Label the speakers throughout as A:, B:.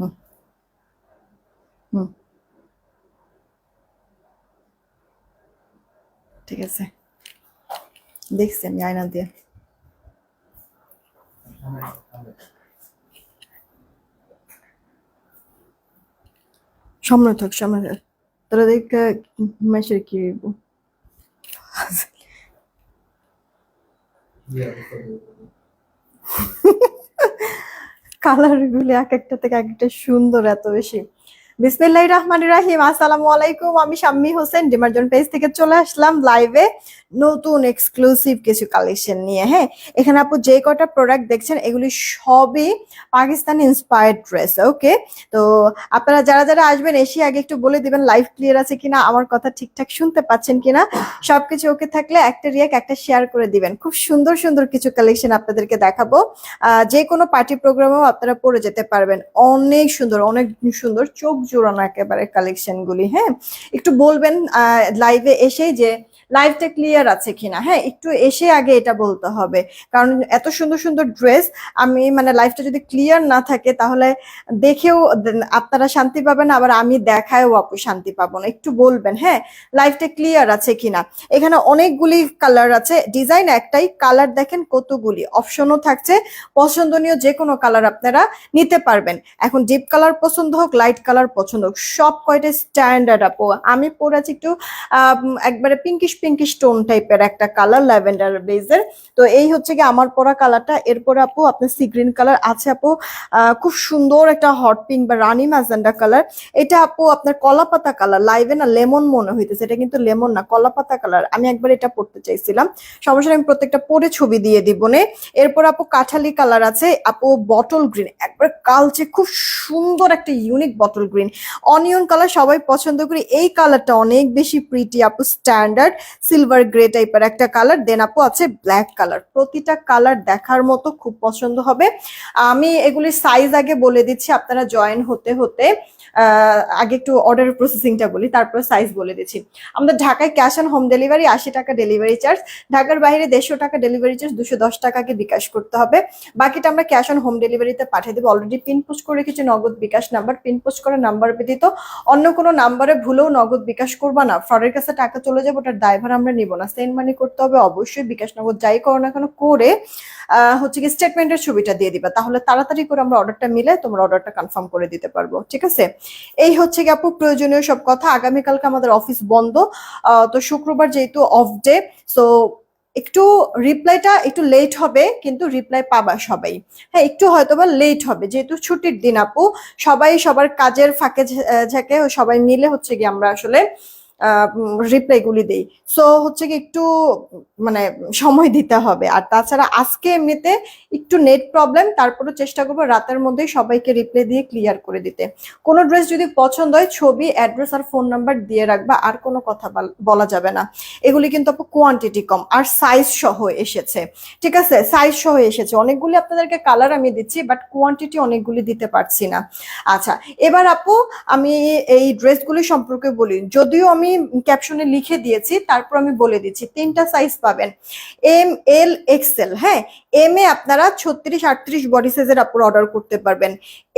A: হুম হুম ঠিক আছে দেখছি আমি আয়না দিয়ে সামনে থাক সামনে থাক তোরা দেখ মেসের কি হইব কালার গুলি এক একটা থেকে এক একটা সুন্দর এত বেশি। বিসমিল্লাহ রহমান রাহিম। আসসালামু আলাইকুম, আমি শাম্মী হোসেন, ডিমার্জন পেজ থেকে চলে আসলাম লাইভে নতুন এক্সক্লুসিভ কিছু কালেকশন নিয়ে হ্যাঁ? এখানে আপু যে কটা প্রোডাক্ট দেখছেন, এগুলি সবই পাকিস্তানি ইন্সপায়ার্ড ড্রেস ওকে তো আপনারা যারা যারা আসবেন, এসে আগে একটু বলে দিবেন লাইভ ক্লিয়ার আছে কিনা, আমার কথা ঠিকঠাক শুনতে পাচ্ছেন কিনা? সবকিছু ওকে থাকলে একটা রিয়াক একটা শেয়ার করে দিবেন। খুব সুন্দর সুন্দর কিছু কালেকশন আপনাদেরকে দেখাবো। যে কোনো পার্টি প্রোগ্রামেও আপনারা পরে যেতে পারবেন। অনেক সুন্দর অনেক সুন্দর, চোখ জোড়ানো একেবারে কালেকশন গুলি হ্যাঁ? একটু বলবেন লাইভে এসে যে লাইভটা ক্লিয়ার আছে কিনা? হ্যাঁ একটু এসে আগে এটা বলতে হবে। কারণ এত সুন্দর সুন্দর ড্রেস আমি মানে লাইভটা যদি ক্লিয়ার না থাকে, তাহলে দেখেও আপনারা শান্তি পাবেন, আবার আমি দেখায়ও আপু শান্তি পাবো না। একটু বলবেন হ্যাঁ লাইভটা ক্লিয়ার আছে কিনা? এখানে অনেকগুলি কালার আছে। ডিজাইন একটাই কালার দেখেন কতগুলি। অপশনও থাকছে, পছন্দনীয় যে কোনো কালার আপনারা নিতে পারবেন। এখন ডিপ কালার পছন্দ হোক লাইট কালার পছন্দ। সব কয়টা স্ট্যান্ডার্ড আপু? আমি পরেছি একটু আহ, উম, একবারে পিঙ্কিশ পিঙ্কিশ টোন টাইপের একটা কালার ল্যাভেন্ডার বেজের তো এই হচ্ছে কি আমার পরা কালারটা এরপর আপু আপনার সি গ্রিন কালার আছে আপু। খুব সুন্দর একটা হট পিঙ্ক বা রানি ম্যাজেন্ডা কালার এটা আপু আপনার কলা পাতা কালার লাইভে না লেমন মনে হইতেছে। এটা কিন্তু লেমন না কলা পাতা কালার আমি একবার এটা পড়তে চাইছিলাম। সমস্যা আমি প্রত্যেকটা পরে ছবি দিয়ে দিব নে। এরপর আপু কাঠালি কালার আছে। আপু বটল গ্রিন একবার কালচে খুব সুন্দর একটা unique bottle green onion colour সবাই পছন্দ করি। এই কালারটা অনেক বেশি প্রিটি আপু স্ট্যান্ডার্ড সিলভার গ্রে টাইপের একটা কালার দেন আপু আছে ব্ল্যাক কালার প্রতিটা কালার দেখার মতো খুব পছন্দ হবে। আমি এগুলির সাইজ আগে বলে দিচ্ছি, আপনারা জয়েন হতে হতে আগে একটু অর্ডার প্রসেসিংটা বলি, তারপর সাইজ বলে দিচ্ছি। আমাদের ঢাকায় ক্যাশ অন হোম ডেলিভারি আশি টাকা ডেলিভারি চার্জ ঢাকার বাইরে দেড়শো টাকা ডেলিভারি চার্জ দুশো দশ টাকাকে বিকাশ করতে হবে। বাকিটা আমরা ক্যাশ অন হোম ডেলিভারিতে পাঠিয়ে দেবো। অলরেডি পিন পোস্ট করে রেখেছি, Nagad bKash number pin post করা নাম্বার ব্যতীত অন্য কোনো নাম্বারে ভুলেও নগদ বিকাশ করবা না। ফ্রডের কাছে টাকা চলে যাবে, ওটার দায়ভার আমরা নিব না। সেন্ড মানি করতে হবে, অবশ্যই বিকাশ নগদ যাই করো না কেন করে হচ্ছে কি স্টেটমেন্টের ছবিটা দিয়ে দিবা। তাহলে তাড়াতাড়ি করে আমরা অর্ডারটা মিলে তোমরা অর্ডারটা কনফার্ম করে দিতে পারব, ঠিক আছে? এই হচ্ছে কি আপু প্রয়োজনীয় সব কথা। আগামীকালকে আমাদের অফিস বন্ধ তো শুক্রবার যেহেতু অফ ডে সো একটু রিপ্লাইটা একটু লেট হবে, কিন্তু রিপ্লাই পাবা সবাই। হ্যাঁ একটু হয়তো বা লেট হবে, যেহেতু ছুটির দিন আপু। সবাই সবার কাজের ফাঁকে ঝেঁকে সবাই মিলে হচ্ছে গিয়ে আমরা আসলে রিপ্লাই গুলি দেই। সো হচ্ছে কি একটু মানে সময় দিতে হবে। আর তাছাড়া আজকে এমনিতে একটু নেট প্রবলেম তারপরে চেষ্টা করব রাতের মধ্যেই সবাইকে রিপ্লাই দিয়ে ক্লিয়ার করে দিতে। কোনো ড্রেস যদি পছন্দ হয়, ছবি অ্যাড্রেস আর ফোন নাম্বার দিয়ে রাখবা, আর কোনো কথা বল- বলা যাবে না। এগুলি কিন্তু আপু কোয়ান্টিটি কম, আর সাইজ সহ এসেছে। ঠিক আছে? সাইজ সহ এসেছে। অনেকগুলি আপনাদেরকে কালার আমি দিচ্ছি বাট কোয়ান্টিটি অনেকগুলি দিতে পারছি না। আচ্ছা এবার আপু, আমি এই ড্রেসগুলি সম্পর্কে বলি। যদিও আমি ক্যাপশনে লিখে দিয়েছি, তারপর আমি বলে দিচ্ছি, তিনটা সাইজ পাবেন। এম এল এক্সেল হ্যাঁ? এম এ আপনারা ছত্রিশ, আটত্রিশ বডি সাইজের আপু অর্ডার করতে পারবেন।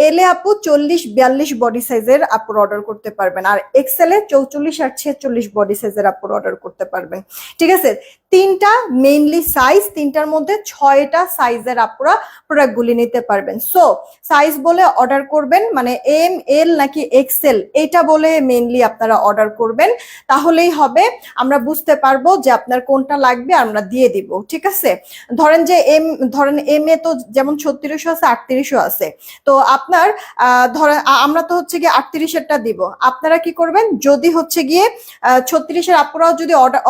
A: এল এ আপু চল্লিশ, বিয়াল্লিশ বডি সাইজের আপুর অর্ডার করতে পারবেন। আর এক্সেলে চৌচল্লিশ আর ছেচল্লিশ বডি সাইজের আপুর অর্ডার করতে পারবেন। ঠিক আছে? তিনটা মেইনলি সাইজ তিনটার মধ্যে ছয়টা সাইজের আপুরা প্রোডাক্টগুলি নিতে পারবেন। সো সাইজ বলে অর্ডার করবেন মানে এম এল নাকি এক্সেল এটা বলে মেইনলি আপনারা অর্ডার করবেন। তাহলেই হবে, আমরা বুঝতে পারব যে আপনার কোনটা লাগবে, আমরা দিয়ে দিব, ঠিক আছে? ধরেন যে এম, ধরেন এম এ তো যেমন ছত্রিশও আছে আটত্রিশও আছে। তো আপনার ধরেন আমরা তো হচ্ছে গিয়ে আটত্রিশেরটা দিব। আপনারা কি করবেন? যদি হচ্ছে গিয়ে ছত্রিশের আপনারাও যদি অর্ডার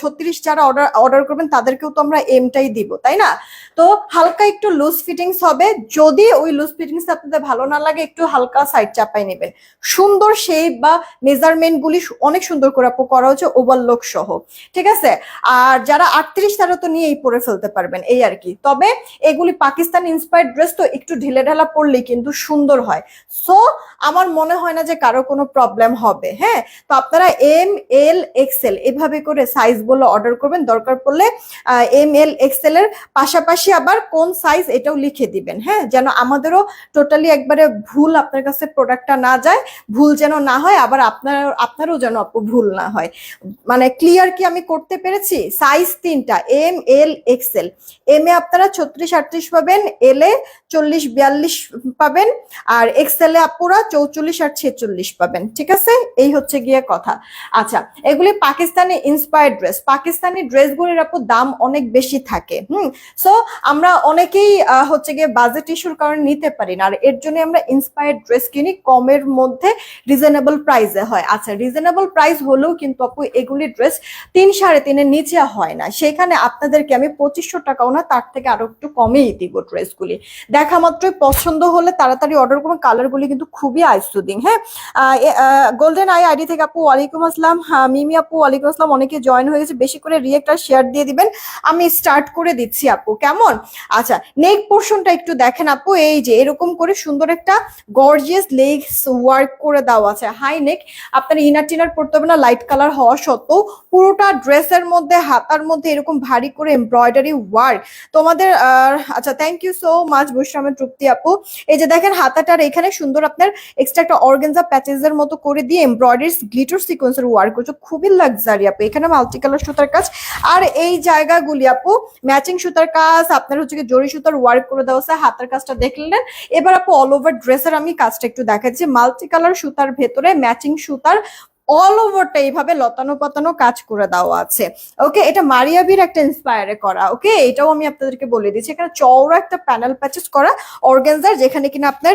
A: ছত্রিশ যারা অর্ডার অর্ডার করবেন, তাদেরকেও তো আমরা এমটাই দিব, তাই না? তো হালকা একটু লুজ ফিটিংস হবে। যদি ওই লুজ ফিটিংস আপনাদের ভালো না লাগে, একটু হালকা সাইড চাপাই নেবেন। সুন্দর শেপ বা মেজারমেন্ট গুলি অনেক সুন্দর করে আপু করা হচ্ছে ওভারলোক সহ। ঠিক আছে? আর যারা আটত্রিশ তারা তো নিয়েই পরে ফেলতে পারবেন, এই আর কি। তবে এগুলি পাকিস্তান ইন্সপায়ার্ড ড্রেস তো একটু ঢিলে ঢালা পরলেই কিন্তু সুন্দর হয়। সো আমার মনে হয় না যে কারও কোনো প্রবলেম হবে হ্যাঁ? তো আপনারা এম এল এক্সেল এভাবে করে সাইজ বলে অর্ডার করবেন, দরকার পড়লে এম এল এক্সেল এর পাশাপাশি আবার কোন সাইজ এটাও লিখে দিবেন হ্যাঁ? যেন আমাদেরও টোটালি একবারে ভুল আপনার কাছে প্রোডাক্টটা না যায়, ভুল যেন না হয়, আবার আপনার, আপনারও যেন আপু ভুল না হয়। মানে ক্লিয়ার কি আমি করতে পেরেছি? সাইজ তিনটা এম এল এক্সেল এম এ আপনারা ছত্রিশ আটত্রিশ পাবেন এল এ চল্লিশ, বিয়াল্লিশ পাবেন আর এক্সেল আপুরা চৌচল্লিশ আর ছেচল্লিশ পাবেন, ঠিক আছে? এই হচ্ছে গিয়ে কথা। আচ্ছা এগুলি পাকিস্তানি ইন্সপায়ার্ড ড্রেস পাকিস্তানি ড্রেসগুলির আপু দাম অনেক বেশি থাকে, হুম? সো আমরা অনেকেই হচ্ছে গিয়ে বাজেট ইস্যুর কারণে নিতে পারি না, আর এর জন্য আমরা ইন্সপায়ার্ড ড্রেস কিনি কমের মধ্যে রিজনেবল প্রাইসে হয়। আচ্ছা রিজনেবল প্রাইস হলেও কিন্তু আপু এগুলি ড্রেস তিন সাড়ে তিনের নিচে হয় না। সেখানে আপনাদেরকে আমি পঁচিশশো টাকাও না, তার থেকে আরও একটু কমেই দিব ড্রেসগুলি দেখা মাত্রই পছন্দ হলে তাড়াতাড়ি অর্ডার করুন। কালারগুলি কিন্তু খুবই আইসুদিং হ্যাঁ? গোল্ডেন আই আইডি থেকে আপু, ওয়ালাইকুম আসসালাম। মিমি আপু, ওয়ালাইকুম আসসালাম। অনেকে জয়েন হয়ে গেছে, বেশি করে রিয়েক্ট আর শেয়ার দিয়ে দিবেন। আমি স্টার্ট করে দিচ্ছি আপু, কেমন? আচ্ছা নেক পোর্শনটা একটু দেখেন আপু। এই যে, এরকম করে সুন্দর একটা গর্জিয়াস লেগস ওয়ার্ক করে দেওয়া আছে। হাই নেক আপনার ইনার টিনার পড়তে হবে না লাইট কালার হওয়া সত্ত্বেও পুরোটা ড্রেসের মধ্যে, হাতার মধ্যে এরকম ভারী করে এমব্রয়ডারি ওয়ার্ক তোমাদের আচ্ছা থ্যাংক ইউ সো মাচ বৈশ্রামের তৃপ্তি, আপু। এই যে দেখেন হাতাটার এখানে সুন্দর আপনার এক্সট্রা একটা অর্গেনজা প্যাচেজের মতো করে দিয়ে এমব্রয়ডারি গ্লিটার সিকোয়েন্সের ওয়ার্ক করছে। খুবই লাক্সারি আপু। এখানে মাল্টি কালার সুতার কাজ। আর এই জায়গাগুলি, আপু ম্যাচিং সুতার কাজ, আপনার হচ্ছে কি জরি সুতার ওয়ার্ক করে দেওয়া আছে হাতের কাজটা দেখলেন। এবার, আপু অল ওভার ড্রেসের আমি কাজটা একটু দেখাচ্ছি। মাল্টি কালার সুতার ভেতরে ম্যাচিং সুতার অল ওভারটা এইভাবে লতানো পাতানো কাজ করে দেওয়া আছে। ওকে এটা মারিয়াবির একটা ইন্সপায়ারে করা ওকে এটাও আমি আপনাদেরকে বলে দিচ্ছি। এখানে চওড়া একটা প্যানেল প্যাচেস করা অর্গানজার যেখানে কিনা আপনার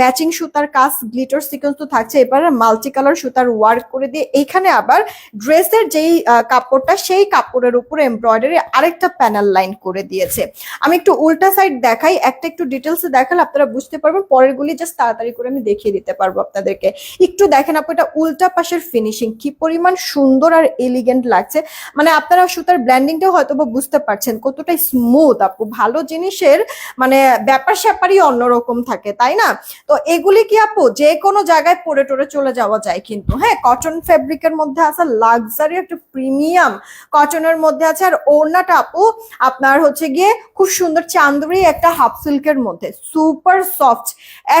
A: ম্যাচিং সুতার কাজ গ্লিটার সিকোয়েন্স তো থাকছে। এবার মাল্টি কালার সুতার ওয়ার্ক করে দিয়ে এইখানে আবার ড্রেসের যেই কাপড়টা, সেই কাপড়ের উপরে এমব্রয়ডারি আরেকটা প্যানেল লাইন করে দিয়েছে। আমি একটু উল্টা সাইড দেখাই, একটা একটু ডিটেলসে দেখালে আপনারা বুঝতে পারবেন। পরের গুলি জাস্ট তাড়াতাড়ি করে আমি দেখিয়ে দিতে পারব আপনাদেরকে। একটু দেখেন আপু, এটা উল্টা পাশের ফিনিশিং কি পরিমাণ সুন্দর আর এলিগেন্ট লাগছে। মানে আপনারা সুতার ব্ল্যান্ডিংটাও হয়তো বা বুঝতে পারছেন কতটা স্মুথ আপু। ভালো জিনিসের মানে ব্যাপার স্যাপারই অন্যরকম থাকে, তাই না? তো এগুলি কি আপু, যে কোনো জায়গায় পরে টরে চলে যাওয়া যায় কিন্তু হ্যাঁ? কটন ফেব্রিকের মধ্যে আছে লাক্সারি একটা প্রিমিয়াম কটনের মধ্যে আছে। আর ওড়নাটা আপু, আপনার হচ্ছে গিয়ে খুব সুন্দর চান্দুরি একটা হাফ সিল্কের মধ্যে সুপার সফট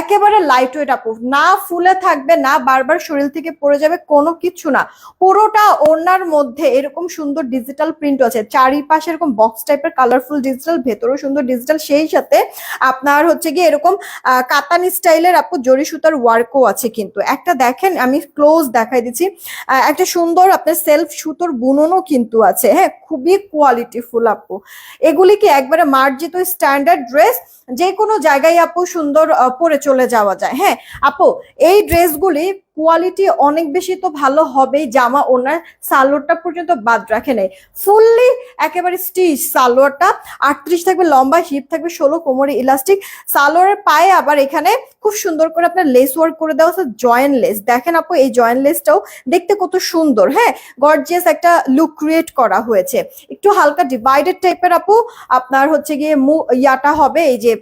A: একেবারে লাইট ওয়েট আপু। না ফুলে থাকবে, না বারবার শরীর থেকে পড়ে যাবে কোনো কিছু না। পুরোটা ওড়নার মধ্যে এরকম সুন্দর ডিজিটাল প্রিন্ট আছে। চারিপাশে এরকম বক্স টাইপের কালারফুল ডিজিটাল ভেতরেও সুন্দর ডিজিটাল সেই সাথে আপনার হচ্ছে গিয়ে এরকম কাতানি স্টাইলের আপু জরি সুতার ওয়ার্কও আছে কিন্তু। একটা দেখেন, আমি ক্লোজ দেখাই দিচ্ছি একটা সুন্দর আপনার সেলফ সুতোর বুননও কিন্তু আছে। হ্যাঁ খুবই কোয়ালিটিফুল আপু। এগুলি কি একবারে মার্জিত স্ট্যান্ডার্ড ড্রেস যে কোনো জায়গায় আপু সুন্দর পরে চলে যাওয়া যায়। হ্যাঁ আপু, এই ড্রেসগুলি কোয়ালিটি অনেক বেশি তো ভালো হবেই, জামা ওনার সালোয়ারটা পর্যন্ত বাদ রাখে নেই। ফুললি একেবারে স্টিচ সালোয়ারটা, আটত্রিশ থাকবে লম্বা হিপ থাকবে ষোলো, কোমরে ইলাস্টিক সালোয়ারের পায়ে আবার এখানে খুব সুন্দর করে আপনার লেস ওয়ার্ক করে দেওয়া আছে জয়েন্ট লেস দেখেন আপু, এই জয়েন্ট লেসটাও দেখতে কত সুন্দর হ্যাঁ? গর্জিয়াস একটা লুক ক্রিয়েট করা হয়েছে। একটু হালকা ডিভাইডেড টাইপের আপু, আপনার হচ্ছে গিয়ে ইয়াটা হবে, এই যে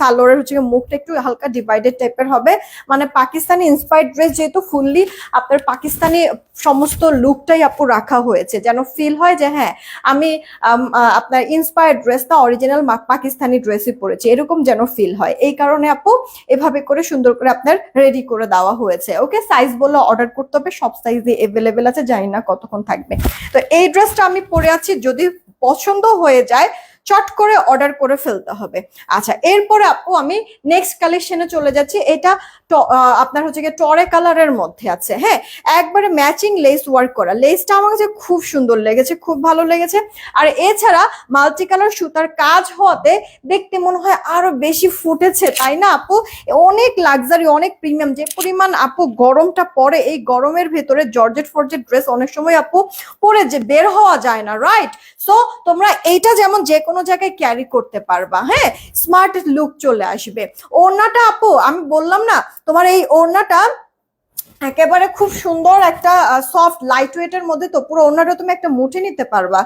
A: সালোয়ারের হচ্ছে গিয়ে মুখটা একটু হালকা ডিভাইডেড টাইপের হবে। মানে পাকিস্তানি ইন্সপায়ার্ড ড্রেস যেহেতু ফুললি আপনার পাকিস্তানি সমস্ত লুকটাই আপু রাখা হয়েছে। যেন ফিল হয় যে হ্যাঁ আমি আপনার ইন্সপায়ার্ড ড্রেসটা অরিজিনাল পাকিস্তানি ড্রেসই পরেছি। এরকম যেন ফিল হয়। এই কারণে আপু এভাবে করে সুন্দর করে আপনার রেডি করে দেওয়া হয়েছে। ওকে সাইজ বলে অর্ডার করতে হবে, সব সাইজে এভেলেবেল আছে, জানি না কতক্ষণ থাকবে। তো এই ড্রেসটা আমি পরে আছি, যদি পছন্দ হয়ে যায় চট করে অর্ডার করে ফেলতে হবে। আচ্ছা এরপরে আপু, আমি নেক্সট কালেকশনে চলে যাচ্ছি। এটা আপনার হচ্ছে গিয়ে টরে কালারের মধ্যে আছে হ্যাঁ? একবারে ম্যাচিং লেস ওয়ার্ক করা। লেসটা আমার কাছে খুব সুন্দর লেগেছে, খুব ভালো লেগেছে। আর এছাড়া মাল্টি কালার সুতার কাজ হওয়াতে দেখতে মনে হয় আরও বেশি ফুটেছে, তাই না আপু? অনেক লাক্সারি অনেক প্রিমিয়াম যে পরিমাণ আপু গরমটা পড়ে এই গরমের ভেতরে জর্জেট ফর্জেট ড্রেস অনেক সময় আপু পরে যে বের হওয়া যায় না রাইট সো তোমরা এইটা যেমন যে কোনো জায়গায় ক্যারি করতে পারবা। হ্যাঁ স্মার্ট লুক চলে আসবে। ওড়নাটা আপু, আমি বললাম না, তোমার এই ওড়নাটা একেবারে খুব সুন্দর একটা সফট লাইট ওয়েটের মধ্যে তো পুরো ওনারও তুমি একটা মুঠে নিতে পারবা।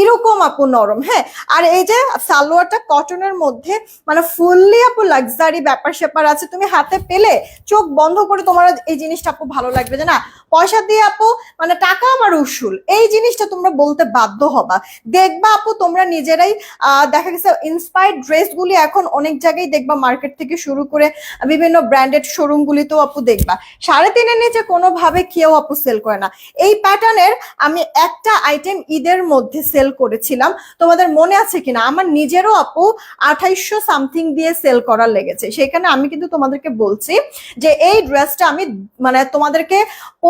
A: এরকম আপু নরম হ্যাঁ। আর এই যে সালোয়ারটা কটনের মধ্যে মানে ফুললি আপু লাক্সারি ব্যাপার স্যাপার আছে, তুমি হাতে পেলে চোখ বন্ধ করে তোমার এই জিনিসটা আপু ভালো লাগবে যে না পয়সা দিয়ে আপু মানে টাকা আমার উসুল। এই জিনিসটা তোমরা বলতে বাধ্য হবা। দেখবা আপু, তোমরা নিজেরাই দেখা গেছে ইন্সপায়ার্ড ড্রেসগুলি এখন অনেক জায়গায় দেখবা মার্কেট থেকে শুরু করে বিভিন্ন ব্র্যান্ডেড শোরুম গুলিতেও আপু দেখবা। সাড়ে তিনের নিচে কোনোভাবে কেউ আপু সেল করে না। এই প্যাটার্নের আমি একটা আইটেম ঈদের মধ্যে সেল করেছিলাম। তোমাদের মনে আছে কিনা? আমার নিজেরও আপু আঠাইশশো সামথিং দিয়ে সেল করার লেগেছে। সেখানে আমি কিন্তু তোমাদেরকে বলছি যে এই ড্রেসটা আমি মানে তোমাদেরকে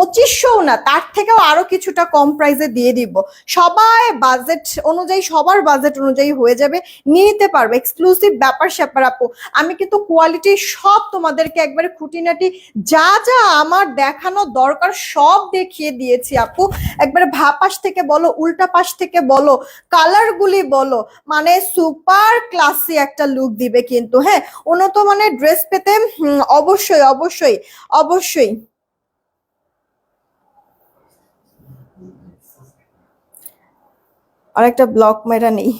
A: পঁচিশশো না, তার থেকেও আরও কিছুটা কম প্রাইসে দিয়ে দিব। সবাই বাজেট অনুযায়ী, সবার বাজেট অনুযায়ী হয়ে যাবে নিয়ে নিতে পারবে। এক্সক্লুসিভ ব্যাপার স্যাপার আপু, আমি কিন্তু কোয়ালিটি সব তোমাদেরকে একবারে খুঁটিনাটি যা যা আমার দেখানো দরকার সব দেখিয়ে দিয়েছি আপু। একবারে ভা পাশ থেকে বলো, উল্টা পাশ থেকে বলো কালার গুলি বলো মানে সুপার ক্লাসি একটা লুক দিবে কিন্তু হ্যাঁ? উন্নত মানে ড্রেস পেতে অবশ্যই অবশ্যই অবশ্যই। আরেকটা ব্লক মেরা নেই।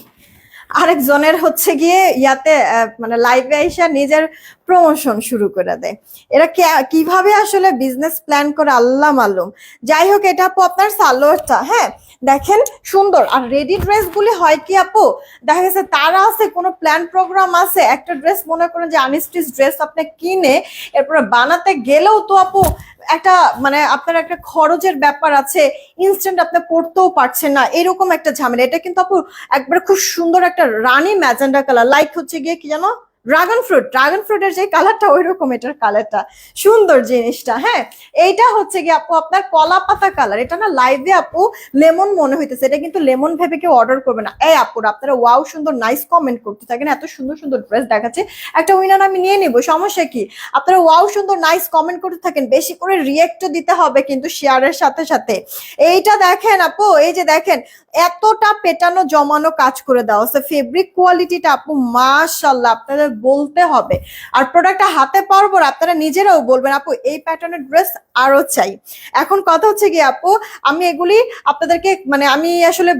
A: আরেকজনের হচ্ছে গিয়ে ইয়াতে মানে লাইভে আইসা নিজের প্রমোশন শুরু করে দেয়। এরা কীভাবে আসলে বিজনেস প্ল্যান করে আল্লাহ মালুম। যাই হোক, এটা আপনার সালোয়ারটা হ্যাঁ? দেখেন সুন্দর। আর রেডি ড্রেস গুলি হয় কি আপু? দেখা গেছে তারা আছে, কোনো প্ল্যান প্রোগ্রাম আছে, একটা ড্রেস মনে করেন যে আনস্টিচ ড্রেস আপনি কিনে এরপরে বানাতে গেলেও তো আপু একটা মানে আপনার একটা খরচের ব্যাপার আছে ইনস্ট্যান্ট আপনি পড়তেও পারছেন না, এরকম একটা ঝামেলা। এটা কিন্তু আপু একবার খুব সুন্দর একটা রানী ম্যাজেন্ডা কালার লাইক হচ্ছে গিয়ে কি জানো? ড্রাগন ফ্রুট ড্রাগন ফ্রুটের যে কালারটা ওই রকম এটার কালারটা সুন্দর জিনিসটা হ্যাঁ? এইটা হচ্ছে গিয়ে আপু আপনার কলা পাতা কালার এটা না লাইভে আপু লেমন মনে হইতেছে। এটা কিন্তু লেমন ভেবে কেউ অর্ডার করবে না। এই আপুর, আপনারা ওয়াও সুন্দর নাইস কমেন্ট করতে থাকেন। এত সুন্দর সুন্দর ড্রেস দেখাচ্ছে। একটা উইনার আমি নিয়ে নিব, সমস্যা কি? আপনারা ওয়াও সুন্দর নাইস কমেন্ট করতে থাকেন। বেশি করে রিয়েক্টও দিতে হবে কিন্তু শেয়ারের সাথে সাথে। এইটা দেখেন আপু, এই যে দেখেন, এতটা পেটানো, জমানো কাজ করে দেওয়া আছে। ফেব্রিক কোয়ালিটিটা আপু মাশাল্লাহ আপনাদের বলতে হবে। আর প্রোডাক্টটা হাতে পাওয়ার পর আপনারা নিজেরাও বলবেন, আপু, এই প্যাটার্নের ড্রেস আরও চাই। এখন কথা হচ্ছে কি, আপু, আমি এগুলি আপনাদেরকে মানে আমি আসলে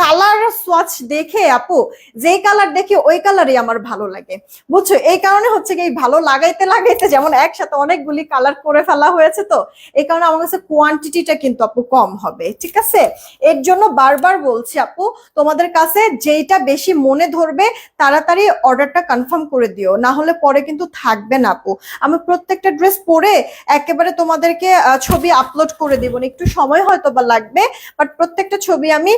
A: কালার সোয়াচ দেখে আপু, যেই কালার দেখি ওই কালারই আমার ভালো লাগে। বুঝছ? এই কারণে হচ্ছে কি ভালো লাগাইতে লাগাইতে যেমন একসাথে অনেকগুলি কালার করে ফেলা হয়েছে তো, এই কারণে আমার কাছে কোয়ান্টিটিটা কিন্তু আপু কম হবে, ঠিক আছে? এর জন্য বারবার বলছি আপু, তোমাদের কাছে যেইটা বেশি মনে ধরবে, তাড়াতাড়ি অর্ডারটা কনফার্ম করে দিও, না হলে পরে কিন্তু থাকবে না আপু। আমি প্রত্যেকটা ড্রেস পরে একেবারে তোমাদেরকে ছবি আপলোড করে দিব, একটু সময় হয়তো বা লাগবে বাট প্রত্যেকটা ছবি আমি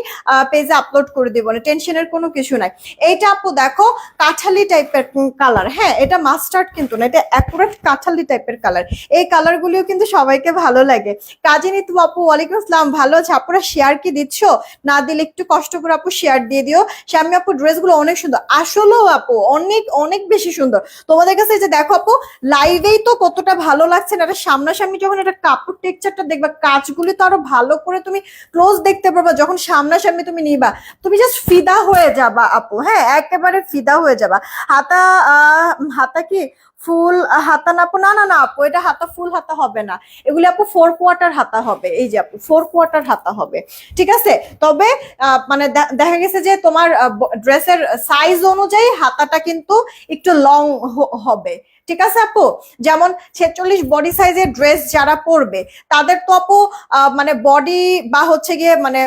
A: পেজে আপলোড করে দিব না টেনশনের কোনো কিছু নাই। এইটা আপু দেখো, কাঠালি টাইপের কালার হ্যাঁ এটা মাস্টার্ড কিন্তু না, এটা অ্যাকুরেট কাঠালি টাইপের কালার এই কালারগুলিও কিন্তু সবাইকে ভালো লাগে। কাজী নিতু আপু, ওয়ালাইকুম আসসালাম, ভালো আছে? আপুরা শেয়ার কি দিচ্ছ? না দিলে একটু কষ্ট করে আপু শেয়ার দিয়ে দিও। শ্যামি আপু ড্রেসগুলো অনেক সুন্দর। আসলেও আপু, অনেক অনেক বেশি সুন্দর। তোমাদের কাছে যে দেখো আপু লাইভেই তো কতটা ভালো লাগছে না, এটা সামনাসামনি যখন একটা কাপড় টেক্সচারটা দেখবা, কাজগুলি তো আরও ভালো করে তুমি ক্লোজ দেখতে পারবা। যখন সামনাসামনি তুমি নিবা। তুমি জাস্ট ফিদা হয়ে যাবা, আপু। হ্যাঁ একেবারে ফিদা হয়ে যাবা। হাতা হাতা কি? ফুল হাতা না আপু, না না না আপু, এটা হাতা ফুল হাতা হবে না। এগুলি আপু ফোর কোয়ার্টার হাতা হবে, এই যে আপু ফোর কোয়ার্টার হাতা হবে, ঠিক আছে? তবে মানে দেখা গেছে যে তোমার ড্রেসের সাইজ অনুযায়ী হাতাটা কিন্তু একটু লং হবে, ঠিক আছে আপু? যেমন ছেচল্লিশ বডি সাইজের ড্রেস যারা পরবে, তাদের তো আপু মানে বডি বা হচ্ছে গিয়ে মানে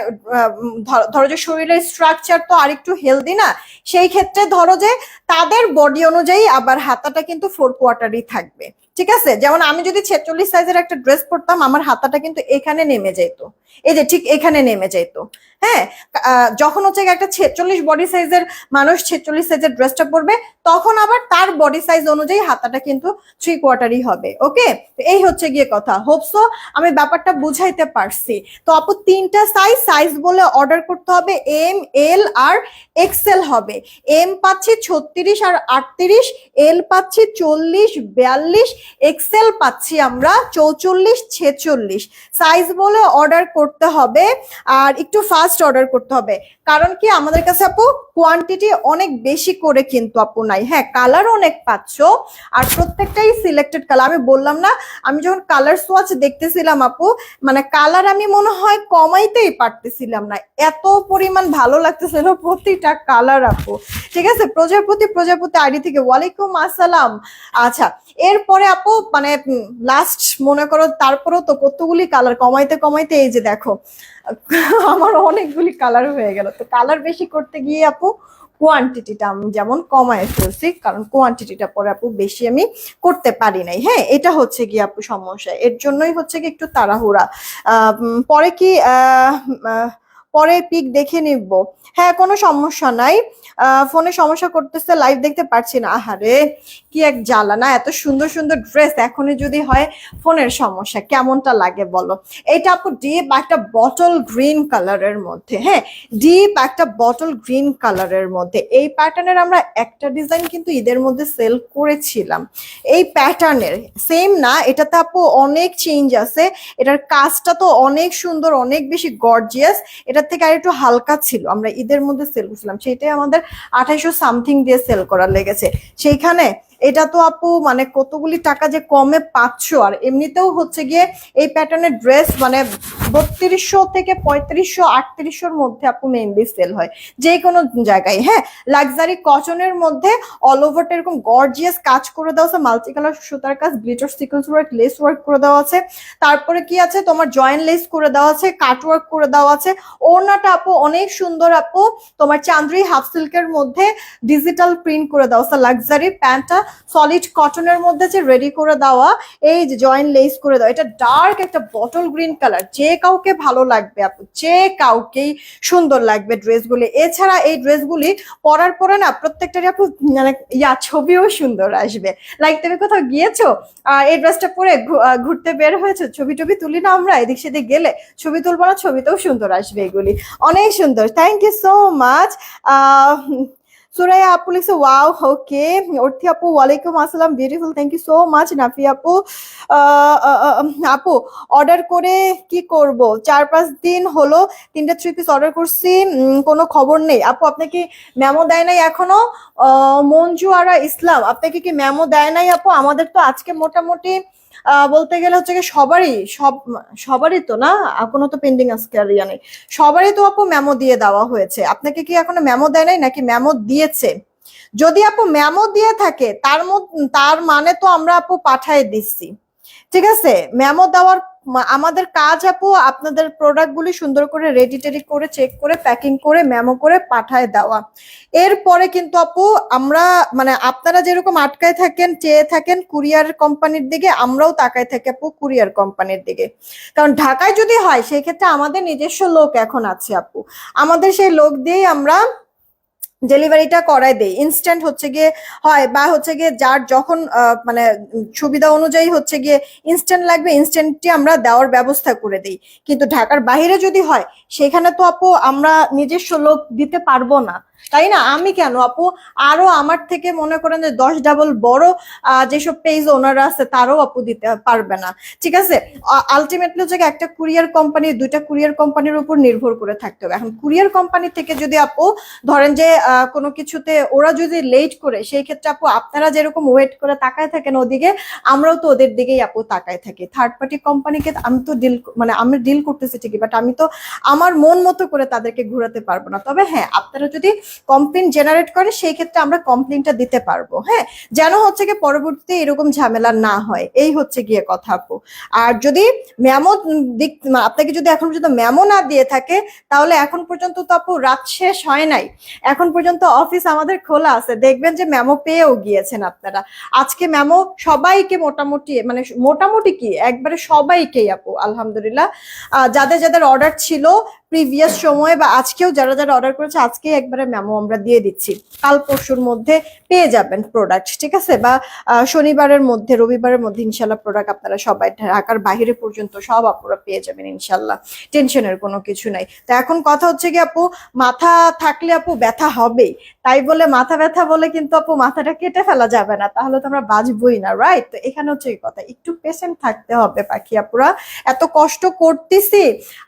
A: ধর- যে শরীরের স্ট্রাকচার তো আরেকটু হেলদি না, সেই ক্ষেত্রে ধরো যে তাদের বডি অনুযায়ী আবার হাতাটা কিন্তু ফোর কোয়ার্টারই থাকবে। ঠিক আছে? যেমন আমি যদি ছেচল্লিশ সাইজের একটা ড্রেস পরতাম, আমার হাতাটা কিন্তু এখানে নেমে যেত। এই যে ঠিক এখানে নেমে যেত। হ্যাঁ? যখন হচ্ছে একটা ছেচল্লিশ বডি সাইজের মানুষ ছেচল্লিশ সাইজের ড্রেসটা পরবে, তখন আবার তার বডি সাইজ অনুযায়ী হাতাটা কিন্তু থ্রি কোয়ার্টারই হবে। ওকে এই হচ্ছে গিয়ে কথা। হোপসো আমি ব্যাপারটা বুঝাইতে পারছি। তো আপু, তিনটা সাইজ সাইজ বলে অর্ডার করতে হবে। এম এল আর এক্সেল হবে। এম পাচ্ছি ছত্রিশ আর আটত্রিশ এল পাচ্ছি চল্লিশ, বিয়াল্লিশ এক্সেল পাচ্ছি আমরা চৌচল্লিশ, ছেচল্লিশ। সাইজ বলে অর্ডার করতে হবে আর একটু ফাস্ট অর্ডার করতে হবে। কারণ কি আমাদের কাছে আপু কোয়ান্টিটি অনেক বেশি করে কিন্তু আপু নাই। হ্যাঁ কালার অনেক পাচ্ছ আর প্রত্যেকটাই সিলেক্টেড কালার আমি বললাম না, আমি যখন কালার সোয়াচ দেখতেছিলাম আপু মানে কালার আমি মনে হয় কমাইতেই পারতেছিলাম না। এত পরিমাণ ভালো লাগতেছিল প্রতিটা কালার আপু। ঠিক আছে? প্রজাপতি প্রজাপতি আইডি থেকে। ওয়ালাইকুম আসসালাম। আচ্ছা এরপরে আপু মানে লাস্ট মনে করো তারপরও তো কতগুলি কালার কমাইতে কমাইতে এই যে দেখো আমার অনেকগুলি কালার হয়ে গেল। তো কালার বেশি করতে গিয়ে আপু কোয়ান্টিটিটা আমি যেমন কমায় ফেলছি কারণ কোয়ান্টিটিটা পরে আপু বেশি আমি করতে পারি নাই। হ্যাঁ এটা হচ্ছে কি আপু সমস্যা। এর জন্যই হচ্ছে কি একটু তাড়াহুড়া। পরে কি আহ, পরে পিক দেখে নিব। হ্যাঁ কোনো সমস্যা নাই। ফোনে সমস্যা করতেছে লাইভ দেখতে পারছি না। আহারে, কি এক জ্বালা না এত সুন্দর সুন্দর ড্রেস এখনই যদি হয়, ফোনের সমস্যা। কেমনটা লাগে বলো? এটা আপু ডিপ একটা বটল গ্রিন কালারের মধ্যে হ্যাঁ? ডিপ একটা বটল গ্রিন কালারের মধ্যে। এই প্যাটার্নের আমরা একটা ডিজাইন কিন্তু ঈদের মধ্যে সেল করেছিলাম। এই প্যাটার্নের সেম না, এটাতে আপু অনেক চেঞ্জ আছে। এটার কাজটা তো অনেক সুন্দর, অনেক বেশি গর্জিয়াস এটার থেকে আর একটু হালকা ছিল। আমরা ঈদের মধ্যে সেল করছিলাম সেটাই আমাদের আঠাইশো সামথিং দিয়ে সেল করা লেগেছে। সেইখানে এটা তো আপু মানে কতগুলি টাকা যে কমে পাচ্ছ? আর এমনিতেও হচ্ছে গিয়ে এই প্যাটার্নের ড্রেস মানে বত্রিশশো থেকে পঁয়ত্রিশশো, আটত্রিশশোর মধ্যে আপু মেইনলি সেল হয়। যে কোনো জায়গায় হ্যাঁ? লাক্সারি কটনের মধ্যে অল ওভারটা এরকম গর্জিয়াস কাজ করে দেওয়া আছে। মাল্টি কালার সুতার কাজ glitter sequence work lace work করে দেওয়া আছে। তারপরে কি আছে? তোমার জয়েন্ট লেস করে দেওয়া আছে কাট ওয়ার্ক করে দেওয়া আছে। ওড়নাটা আপু অনেক সুন্দর আপু। তোমার চান্দ্রি হাফ সিল্কের মধ্যে ডিজিটাল প্রিন্ট করে দেওয়া আছে। লাক্সারি প্যান্টটা সলিড কটনের মধ্যে যে রেডি করে দেওয়া, এই যে জয়েন্ট লেস করে দেওয়া, এটা ডার্ক একটা বটল গ্রিন কালার যে কাউকে ভালো লাগবে আপু, যে কাউকেই সুন্দর লাগবে ড্রেসগুলি এছাড়া এই ড্রেসগুলি পরার পরে না প্রত্যেকটারই আপু মানে ইয়া ছবিও সুন্দর আসবে। লাইক তুমি কোথাও গিয়েছো এই ড্রেসটা পরে ঘুরতে বের হয়েছে, ছবি টবি তুলি না আমরা, এদিক সেদিক গেলে ছবি তুলবো না, ছবিতেও সুন্দর আসবে এগুলি। অনেক সুন্দর thank you so much Suraiya আপু লিখছে ওয়াও ওকে অর্থি আপু ওয়ালাইকুম আসসালাম beautiful thank you so much Nafi আপু আপু অর্ডার করে কি করব চার পাঁচ দিন হলো তিনটা থ্রি পিস অর্ডার করছি কোনো খবর নেই আপু আপনাকে মেমো দেয় নাই এখনও মঞ্জু আরা ইসলাম আপনাকে কি মেমো দেয় নাই আপু আমাদের তো আজকে মোটামুটি বলতে গেলে হচ্ছে কি সবারই, সব, সবারই তো না? এখনও তো পেন্ডিং আজকে আর ইয়া নেই। সবারই তো আপু মেমো দিয়ে দেওয়া হয়েছে। আপনাকে কি এখনও মেমো দেয় নাই? নাকি মেমো দিয়েছে? যদি আপু মেমো দিয়ে থাকে, তার তার মানে তো আমরা আপু পাঠায় দিচ্ছি। ঠিক আছে? মেমো দেওয়ার আমাদের কাজ আপু, আপনাদের প্রোডাক্ট গুলি সুন্দর করে রেডি টেডি করে চেক করে প্যাকিং করে মেমো করে পাঠায় দেওয়া। এরপরে কিন্তু আপু, আমরা মানে আপনারা যেরকম আটকায় থাকেন, চেয়ে থাকেন কুরিয়ার কোম্পানির দিকে, আমরাও তাকায় থাকি আপু কুরিয়ার কোম্পানির দিকে। কারণ ঢাকায় যদি হয় সেই ক্ষেত্রে আমাদের নিজস্ব লোক এখন আছে আপু। আমাদের সেই লোক দিয়েই আমরা ডেলিভারিটা করায় দেয়। ইনস্ট্যান্ট হচ্ছে গিয়ে হয় বা হচ্ছে গিয়ে যার যখন মানে সুবিধা অনুযায়ী হচ্ছে গিয়ে ইনস্ট্যান্ট লাগবে ইনস্ট্যান্টটি আমরা দেওয়ার ব্যবস্থা করে দিই। কিন্তু ঢাকার বাইরে যদি হয়, সেখানে তো আপু আমরা নিজস্ব লোক দিতে পারব না। তাই না? আমি কেন? আপু, আরও আমার থেকে মনে করেন যে দশ ডাবল বড় যেসব পেজ ওনারা আছে তারও আপু দিতে পারবে না। ঠিক আছে? আলটিমেটলি হচ্ছে একটা কুরিয়ার কোম্পানি দুইটা কুরিয়ার কোম্পানির উপর নির্ভর করে থাকতে হবে। এখন কুরিয়ার কোম্পানি থেকে যদি আপু ধরেন যে কোনো কিছুতে ওরা যদি লেট করে, সেই ক্ষেত্রে আপু আপনারা যেরকম ওয়েট করে তাকায় থাকেন ওদিকে, আমরাও তো ওদের দিকেই আপু তাকায় থাকি। থার্ড পার্টি কোম্পানিকে আমি তো ডিল মানে আমি ডিল করতেছি ঠিকই বাট আমি তো আমার মন মতো করে তাদেরকে ঘোরাতে পারব না। তবে হ্যাঁ আপনারা যদি কমপ্লেন জেনারেট করে, সেই ক্ষেত্রে আমরা কমপ্লেনটা দিতে পারব হ্যাঁ? যেন হচ্ছে গিয়ে পরবর্তীতে এরকম ঝামেলা না হয়। এই হচ্ছে গিয়ে কথা আপু। আর যদি মেমো দিক আপনাকে যদি এখন পর্যন্ত মেমো না দিয়ে থাকে, তাহলে এখন পর্যন্ত তো আপু রাত শেষ হয় নাই। এখন পর্যন্ত অফিস আমাদের খোলা আছে। দেখবেন যে মেমো পেয়েও গিয়েছেন আপনারা। আজকে মেমো সবাইকে মোটামুটি মানে মোটামুটি কি? একবারে সবাইকেই আপু, আলহামদুলিল্লাহ। যাদের যাদের অর্ডার ছিল প্রিভিয়াস সময়ে বা আজকেও যারা যারা অর্ডার করেছে আজকে একবারে মেমো আমু আমরা দিয়ে দিচ্ছি। কাল পরশুর মধ্যে পেয়ে যাবেন প্রোডাক্ট ঠিক আছে? বা শনিবারের মধ্যে, রবিবারের মধ্যে ইনশাল্লাহ প্রোডাক্ট আপনারা সবাই ঢাকার বাইরে পর্যন্ত সব আপুরা পেয়ে যাবেন ইনশাল্লাহ টেনশনের কোনো কিছু নাই। তো এখন কথা হচ্ছে কি আপু, মাথা থাকলে আপু ব্যথা হবেই। তাই বলে মাথা ব্যথা বলে কিন্তু আপু মাথাটা কেটে ফেলা যাবে না। তাহলে তো আমরা বাঁচবই না রাইট তো এখানে হচ্ছে এই কথা, একটু পেশেন্ট থাকতে হবে পাখি আপুরা। এত কষ্ট করতেছি,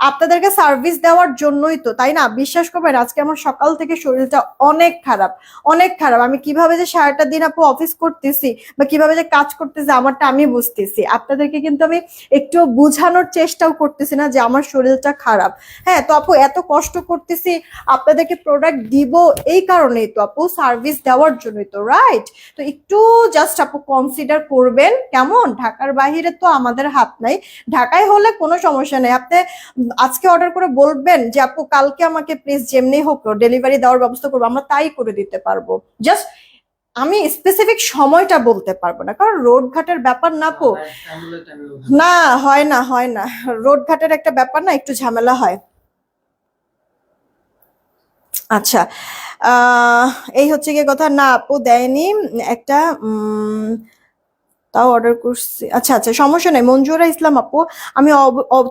A: আপনাদেরকে সার্ভিস দেওয়ার জন্যই তো, তাই না? বিশ্বাস করবেন, আজকে আমার সকাল থেকে শরীরটা অনেক খারাপ অনেক খারাপ। আমি কীভাবে যে সারাটা দিন আপু অফিস করতেছি বা কীভাবে যে কাজ করতেছি আমারটা আমি বুঝতেছি। আপনাদেরকে কিন্তু আমি একটু বোঝানোর চেষ্টাও করতেছি না যে আমার শরীরটা খারাপ। হ্যাঁ তো আপু এত কষ্ট করতেছি, আপনাদেরকে প্রোডাক্ট দিব এই কারণেই তো আপু সার্ভিস দেওয়ার জন্যই তো রাইট তো একটু জাস্ট আপু কনসিডার করবেন। কেমন? ঢাকার বাইরে তো আমাদের হাত নাই। ঢাকায় হলে কোনো সমস্যা নেই। আপনি আজকে অর্ডার করে বলবেন যে, আপু, কালকে আমাকে প্লিজ যেমনি হোক ডেলিভারি দেওয়ার ব্যবস্থা করব আমরা তাই করে দিতে পারব। জাস্ট আমি স্পেসিফিক সময়টা বলতে পারব না কারণ রোড ঘাটের ব্যাপার না আপু না হয় না হয় না। রোড ঘাটের একটা ব্যাপার না একটু ঝামেলা হয়। আচ্ছা আহ, এই হচ্ছে গিয়ে কথা। না আপু দেয়নি একটা উম, তাও অর্ডার করছি। আচ্ছা আচ্ছা সমস্যা নেই। মঞ্জুরা ইসলাম আপু, আমি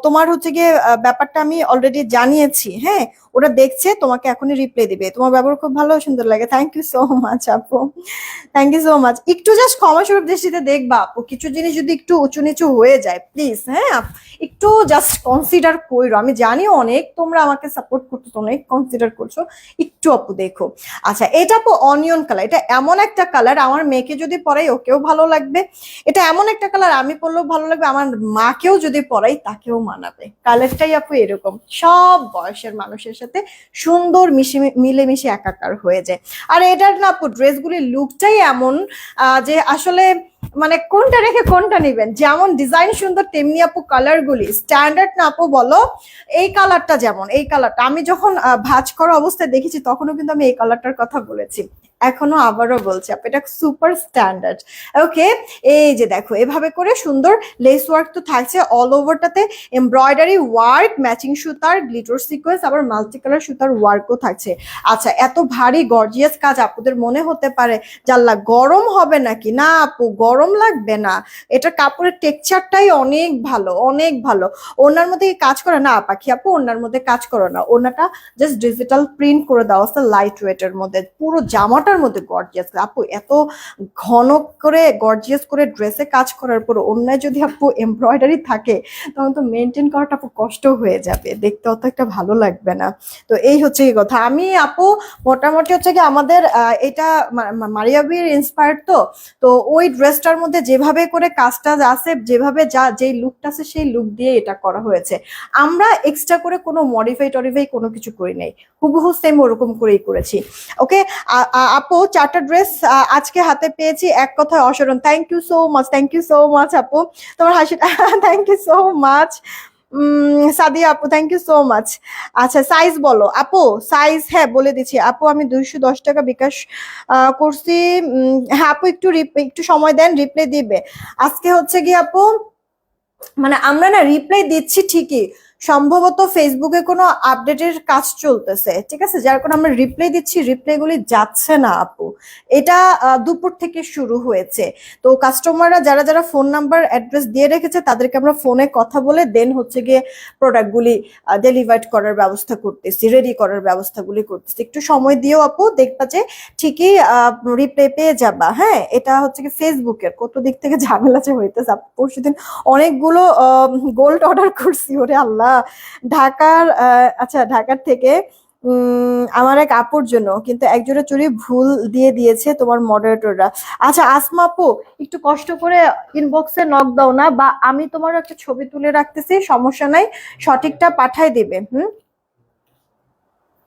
A: তোমার হচ্ছে গিয়ে ব্যাপারটা আমি অলরেডি জানিয়েছি হ্যাঁ? ওরা দেখছে, তোমাকে এখনই রিপ্লাই দিবে। তোমার ব্যবহার খুব ভালো, সুন্দর লাগে। থ্যাংক ইউ সো মাচ আপু। থ্যাংক ইউ সো মাচ একটু জাস্ট ক্ষমা স্বরূপ দৃষ্টিতে দেখবা আপু, কিছু জিনিস যদি একটু উঁচু নিচু হয়ে যায় প্লিজ হ্যাঁ? একটু জাস্ট কনসিডার কইরো আমি জানি অনেক তোমরা আমাকে সাপোর্ট করছ অনেক কনসিডার করছ। একটু আপু দেখো। আচ্ছা এটা আপু অনিয়ন কালার এটা এমন একটা কালার আমার মেয়েকে যদি পরাই, ওকেও ভালো লাগবে। এটা এমন একটা কালার আমি পরলেও ভালো লাগবে। আমার মাকেও যদি পরাই, তাকেও মানাবে। কালারটাই আপু এরকম। সব বয়সের মানুষের সাথে সুন্দর মিশে, মিলেমিশে একাকার হয়ে যায়। আর এটার না আপু, ড্রেসগুলির লুকটাই এমন যে আসলে মানে কোনটা রেখে কোনটা নেবেন? যেমন ডিজাইন সুন্দর, তেমনি আপু কালার গুলি স্ট্যান্ডার্ড না আপু বলো, এই কালারটা যেমন, এই কালারটা আমি যখন ভাঁজ করা অবস্থায় দেখেছি, তখনও কিন্তু আমি এই কালারটার কথা বলেছি। এখনও আবারও বলছি, আপু, এটা সুপার স্ট্যান্ডার্ড ওকে এই যে দেখো, এভাবে করে সুন্দর লেস ওয়ার্ক তো থাকছে অল ওভারটাতে এমব্রয়ডারি ওয়ার্ক ম্যাচিং সুতার গ্লিটার সিকোয়েন্স আবার মাল্টি কালার সুতার ওয়ার্কও থাকছে। আচ্ছা এত ভারী গর্জিয়াস কাজ আপুদের মনে হতে পারে জাল্লা গরম হবে নাকি? না আপু, গরম লাগবে না। এটা কাপড়ের টেক্সচারটাই অনেক ভালো অনেক ভালো। ওনার মধ্যে কাজ করে? না পাখি আপু, ওনার মধ্যে কাজ করো না। ওনাটা জাস্ট ডিজিটাল প্রিন্ট করে দেওয়া আছে লাইট ওয়েটের মধ্যে। পুরো জামাটার মধ্যে গর্জিয়াস আপু, এত ঘন করে গর্জিয়াস করে ড্রেসে কাজ করার পর অন্যায় যদি আপু এমব্রয়ডারি থাকে, তখন তো মেনটেন করাটা আপু কষ্ট হয়ে যাবে। দেখতে অত একটা ভালো লাগবে না। তো এই হচ্ছে কি কথা। আমি আপু মোটামুটি হচ্ছে কি আমাদের এটা মারিয়াবির ইন্সপায়ার্ড তো। তো ওই ড্রেসটার মধ্যে যেভাবে করে কাজটা আছে, যেভাবে যা, যেই লুকটা আছে, সেই লুক দিয়ে এটা করা হয়েছে। আমরা এক্সট্রা করে কোনো মডিফাই টডিফাই কোনো কিছু করি নাই। হুবহু সেম ওরকম করেই করেছি। ওকে আপু, চারটা ড্রেস আজকে হাতে পেয়েছি, এক কথায় অসাধারণ। Thank you so much thank you so much আপু। তোমার হাসি thank you so much Sadiya আপু থ্যাংক ইউ সো মাচ আচ্ছা সাইজ বলো। আপু সাইজ হ্যাঁ বলে দিচ্ছি। আপু, আমি দুইশো দশ টাকা বিকাশ করছি। হ্যাঁ আপু, একটু একটু সময় দেন রিপ্লাই দিবে। আজকে হচ্ছে কি, আপু মানে আমরা না রিপ্লাই দিচ্ছি ঠিকই। সম্ভবত ফেসবুকে কোনো আপডেটের কাজ চলতেছে, ঠিক আছে? যার কারণে আমরা রিপ্লাই দিচ্ছি রিপ্লাই গুলি যাচ্ছে না, আপু। এটা দুপুর থেকে শুরু হয়েছে। তো কাস্টমাররা যারা যারা ফোন নাম্বার অ্যাড্রেস দিয়ে রেখেছে, তাদেরকে আমরা ফোনে কথা বলে দেন হচ্ছে গিয়ে প্রোডাক্টগুলি ডেলিভার্ড করার ব্যবস্থা করতেছি রেডি করার ব্যবস্থাগুলি করতেছি। একটু সময় দিয়েও আপু, দেখবা যে ঠিকই রিপ্লাই পেয়ে যাবা হ্যাঁ? এটা হচ্ছে কি ফেসবুকের কত দিক থেকে ঝামেলা যে হইতেছে, আপু। পরশুদিন অনেকগুলো গোল্ড অর্ডার করছি, ওরে আল্লাহ। ঢাকার আচ্ছা ঢাকার থেকে আমার এক আপুর জন্য কিন্তু একজোড়া চুরি ভুল দিয়ে দিয়েছে তোমার মডারেটররা আচ্ছা আসমা আপু, একটু কষ্ট করে ইনবক্সে নক দাও না, বা আমি তোমার একটা ছবি তুলে রাখতেছি, সমস্যা নাই, সঠিকটা পাঠাই দিবে, হুম?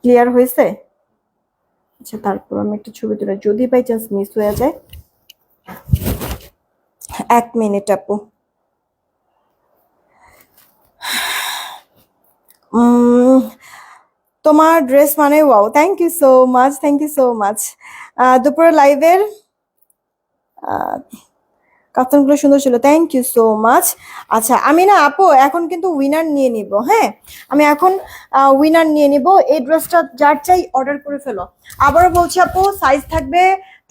A: ক্লিয়ার হয়েছে? আচ্ছা তারপর আমি একটা ছবি তুলে যদি বাই চান্স মিস হয়ে যায়। এক মিনিট আপু। তোমার ড্রেস মানে wow thank you so much thank you so much দুপুরে লাইভের কাতানগুলো সুন্দর ছিল থ্যাংক ইউ সো মাচ আচ্ছা আমি না আপু, এখন কিন্তু উইনার নিয়ে নিব হ্যাঁ? আমি এখন উইনার নিয়ে নিব, এই ড্রেসটা যার চাই অর্ডার করে ফেলো। আবারও বলছি আপু সাইজ থাকবে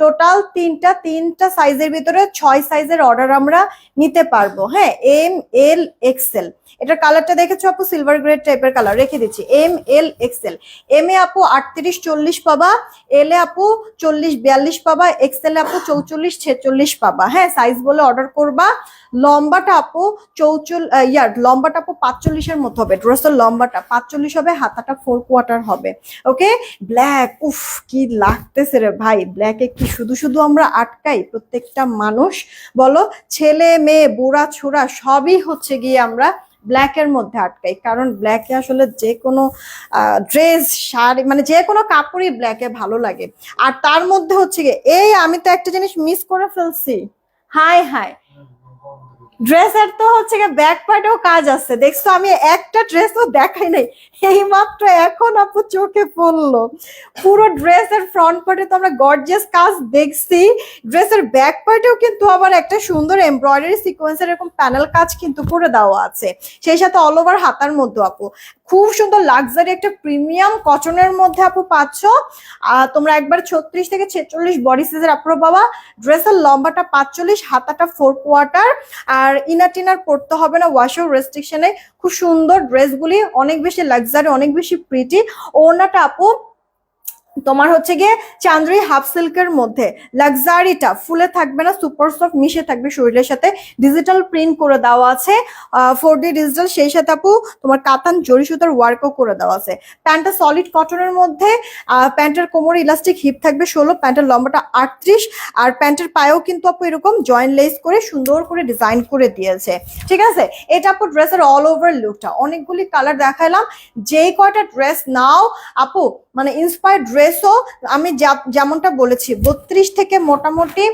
A: টোটাল তিনটা তিনটা সাইজের ভিতরে ছয় সাইজের অর্ডার আমরা নিতে পারব। হ্যাঁ এম এল এক্সেল এটার কালারটা দেখেছ আপু? সিলভার গ্রে টাইপের কালার রেখে দিচ্ছি। M L XL M A আপু আটত্রিশ, চল্লিশ পাবা। এল এ আপু চল্লিশ, বিয়াল্লিশ পাবা। এক্সেল আপু চৌচল্লিশ, ছেচল্লিশ পাবা। হ্যাঁ সাইজ বলে অর্ডার করবা। লম্বাটা আপু চৌচল ইয়ার লম্বাটা আপু পাঁচচল্লিশের মতো হবে। ড্রেসের লম্বাটা পাঁচচল্লিশ হবে, হাতাটা ফোর কোয়ার্টার হবে। ওকে ব্ল্যাক উফ, কি লাগতেছে রে ভাই। ব্ল্যাক ব্ল্যাকে কি শুধু শুধু আমরা আটকাই প্রত্যেকটা মানুষ? বলো, ছেলে, মেয়ে, বুড়া, ছোড়া সবই হচ্ছে গিয়ে আমরা ব্ল্যাকের মধ্যে আটকাই। কারণ ব্ল্যাকে আসলে যে কোনো ড্রেস শাড়ি মানে যে কোনো কাপড়ই ব্ল্যাকে ভালো লাগে। আর তার মধ্যে হচ্ছে গিয়ে, এই আমি তো একটা জিনিস মিস করে ফেলছি। হাই হাই ড্রেসের তো হচ্ছে গিয়ে ব্যাক পার্টেও কাজ আছে। দেখছ, আমি একটা ড্রেসও দেখাই নাই। এই মাত্র এখন আপু চোখে পড়ল। পুরো ড্রেসের ফ্রন্ট পার্টে তো আমরা গর্জিয়াস কাজ দেখছি। ড্রেসের ব্যাক পার্টেও কিন্তু আবার একটা সুন্দর এমব্রয়ডারি সিকোয়েন্সের এরকম প্যানেল কাজ কিন্তু করে দেওয়া আছে। সেই সাথে অল ওভার হাতার মধ্যে আপু। খুব সুন্দর লাক্সারি একটা প্রিমিয়াম কটনের মধ্যে আপু পাচ্ছ। আর তোমরা একবার ছত্রিশ থেকে ছেচল্লিশ বডি সাইজের আপুরা বাবা ড্রেসের লম্বাটা পাঁচচল্লিশ, হাতাটা ফোর কোয়ার্টার আর ইনার টিনার পড়তে হবে না ওয়াশেও রেস্ট্রিকশনে খুব সুন্দর ড্রেসগুলি অনেক বেশি লাক্সারি অনেক বেশি প্রিটি ওনাটা আপু তোমার হচ্ছে গিয়ে চান্দ্রি হাফ সিল্কের মধ্যে। লাক্সারিটা ফুলে থাকবে না সুপার সফট মিশে থাকবে শরীরের সাথে। ডিজিটাল প্রিন্ট করে দেওয়া আছে। ফোর ডি ডিজিটাল সেই সাথে আপু তোমার কাতান জরি সুতার ওয়ার্কও করে দেওয়া আছে। প্যান্টটা সলিড কটনের মধ্যে প্যান্টের কোমর ইলাস্টিক হিপ থাকবে ষোলো প্যান্টের লম্বাটা আটত্রিশ, আর প্যান্টের পায়েও কিন্তু আপু এরকম জয়েন্ট লেস করে সুন্দর করে ডিজাইন করে দিয়েছে। ঠিক আছে? এটা আপু ড্রেসের অল ওভার লুকটা অনেকগুলি কালার দেখালাম যেই কয়টা ড্রেস নাও, আপু মানে ইন্সপায়ার ড্রেসও আমি যেমনটা বলেছি, বত্রিশ থেকে মোটামুটি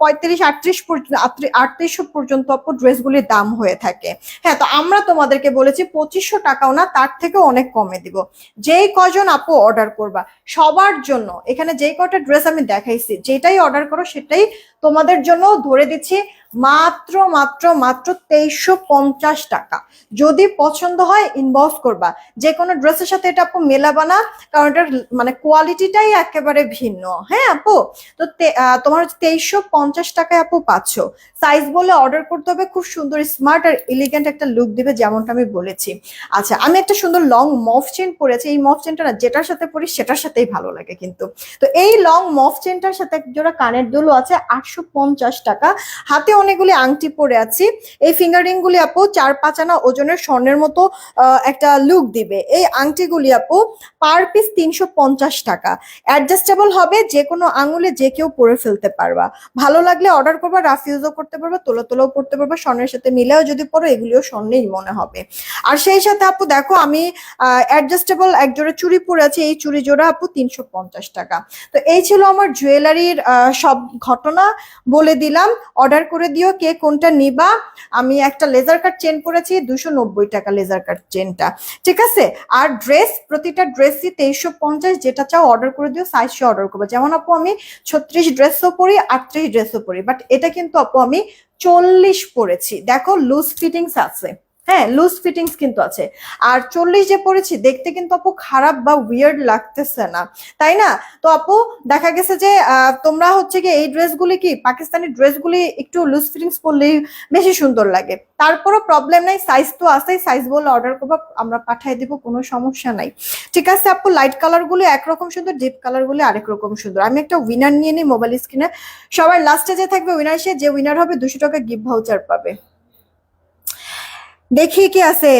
A: পঁয়ত্রিশ, আটত্রিশ আটত্রিশশো পর্যন্ত আপু ড্রেসগুলির দাম হয়ে থাকে। হ্যাঁ তো আমরা তোমাদেরকে বলেছি পঁচিশশো টাকাও না, তার থেকেও অনেক কমে দিব। যেই কজন আপু অর্ডার করবা, সবার জন্য, এখানে যেই কটা ড্রেস আমি দেখাইছি, যেটাই অর্ডার করো সেটাই তোমাদের জন্য ধরে দিচ্ছি। মাত্র মাত্র মাত্র তেইশশো পঞ্চাশ টাকা। যদি পছন্দ হয় ইনবক্স করবা। যে কোনো ড্রেসের সাথে এটা আপু মেলাবা না, কারণ এটার মানে কোয়ালিটিটাই একেবারে ভিন্ন। হ্যাঁ আপু? তো তোমার হচ্ছে তেইশশো পঞ্চাশ টাকায় আপু পাচ্ছ। সাইজ বলে অর্ডার করতে হবে, খুব সুন্দর স্মার্ট আর এলিগেন্ট একটা লুক দিবে, যেমনটা আমি বলেছি। আচ্ছা আমি একটা সুন্দর লং মফ চেন পরেছি। এই মফ চেনটা না, যেটার সাথে পরি, সেটার সাথেই ভালো লাগে কিন্তু। তো এই লং মফ চেনটার সাথে এক জোড়া কানের দুলও আছে, আটশো পঞ্চাশ টাকা। হাতে অনেকগুলি আংটি পরে আছি। এই ফিঙ্গারিং গুলি আপু চার পাঁচ আনা ওজনের স্বর্ণের মতো একটা লুক দিবে। এই আংটিগুলি আপু পার পিস তিনশো পঞ্চাশ টাকা। অ্যাডজাস্টেবল হবে যে কোনো আঙুলে যে কেউ পরে ফেলতে পারবা। ভালো লাগলে অর্ডার করবা রাফ ইউজও করতে পারবা, তোলা তোলাও করতে পারবা, স্বর্ণের সাথে মিলেও যদি পরো, এগুলিও স্বর্ণেই মনে হবে। আর সেই সাথে আপু দেখো আমি অ্যাডজাস্টেবল এক জোড়া চুড়ি পরে আছি, এই চুড়ি জোড়া আপু তিনশো পঞ্চাশ টাকা। তো এই ছিল আমার জুয়েলারির সব ঘটনা। বলে দিলাম অর্ডার করে দিও কে কোনটা নিবা। আমি একটা লেজার কাট চেন পরেছি, দুশো নব্বই টাকা লেজার কাট চেনটা ঠিক আছে? আর ড্রেস প্রতিটা ড্রেসই তেইশশো পঞ্চাশ, যেটা চাও অর্ডার করে দিও সাইজে অর্ডার করব। যেমন আপু, আমি ছত্রিশ ড্রেসও পরি, আটত্রিশ ড্রেসও পরি বাট এটা কিন্তু আপু আমি চল্লিশ পরেছি। দেখো লুজ ফিটিংস আছে। হ্যাঁ লুজ ফিটিংস কিন্তু আছে। আর চল্লিশ যে পরেছি দেখতে কিন্তু আপু খারাপ বা উইয়ার্ড লাগতেছে না। তাই না? তো আপু, দেখা গেছে যে তোমরা হচ্ছে কি এই ড্রেসগুলি কি, পাকিস্তানি ড্রেসগুলি একটু লুজ ফিটিংস পরলেই বেশি সুন্দর লাগে। তারপরও প্রবলেম নাই সাইজ তো আছেই সাইজ বলে অর্ডার করব, আমরা পাঠিয়ে দিব, কোনো সমস্যা নাই। ঠিক আছে আপু লাইট কালারগুলো একরকম সুন্দর ডিপ কালারগুলো আরেক রকম সুন্দর। আমি একটা উইনার নিয়ে নিই মোবাইল স্ক্রিনে সবার লাস্টে যে থাকবে উইনার সে, যে উইনার হবে, দুশো টাকা গিফট ভাউচার পাবে। দেখি কি আছে।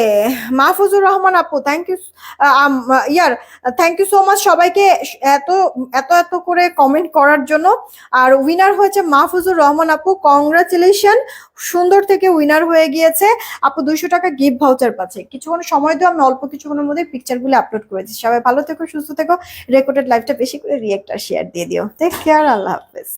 A: মাহফুজুর রহমান আপু থ্যাংক ইউ ইয়ার থ্যাংক ইউ সো মাচ সবাইকে এত এত এত করে কমেন্ট করার জন্য। আর উইনার হয়েছে মাহফুজুর রহমান আপু কংগ্রাচুলেশন সুন্দর থেকে উইনার হয়ে গিয়েছে। আপু, দুইশো টাকা গিফট ভাউচার পাচ্ছে। কিছুক্ষণ সময় দিয়ে আমি অল্প কিছুক্ষণের মধ্যে পিকচারগুলো আপলোড করেছি সবাই ভালো থেকো, সুস্থ থেকো রেকর্ডেড লাইফটা বেশি করে রিয়েক্ট আর শেয়ার দিয়ে দিও। টেক কেয়ার আল্লাহ হাফেজ।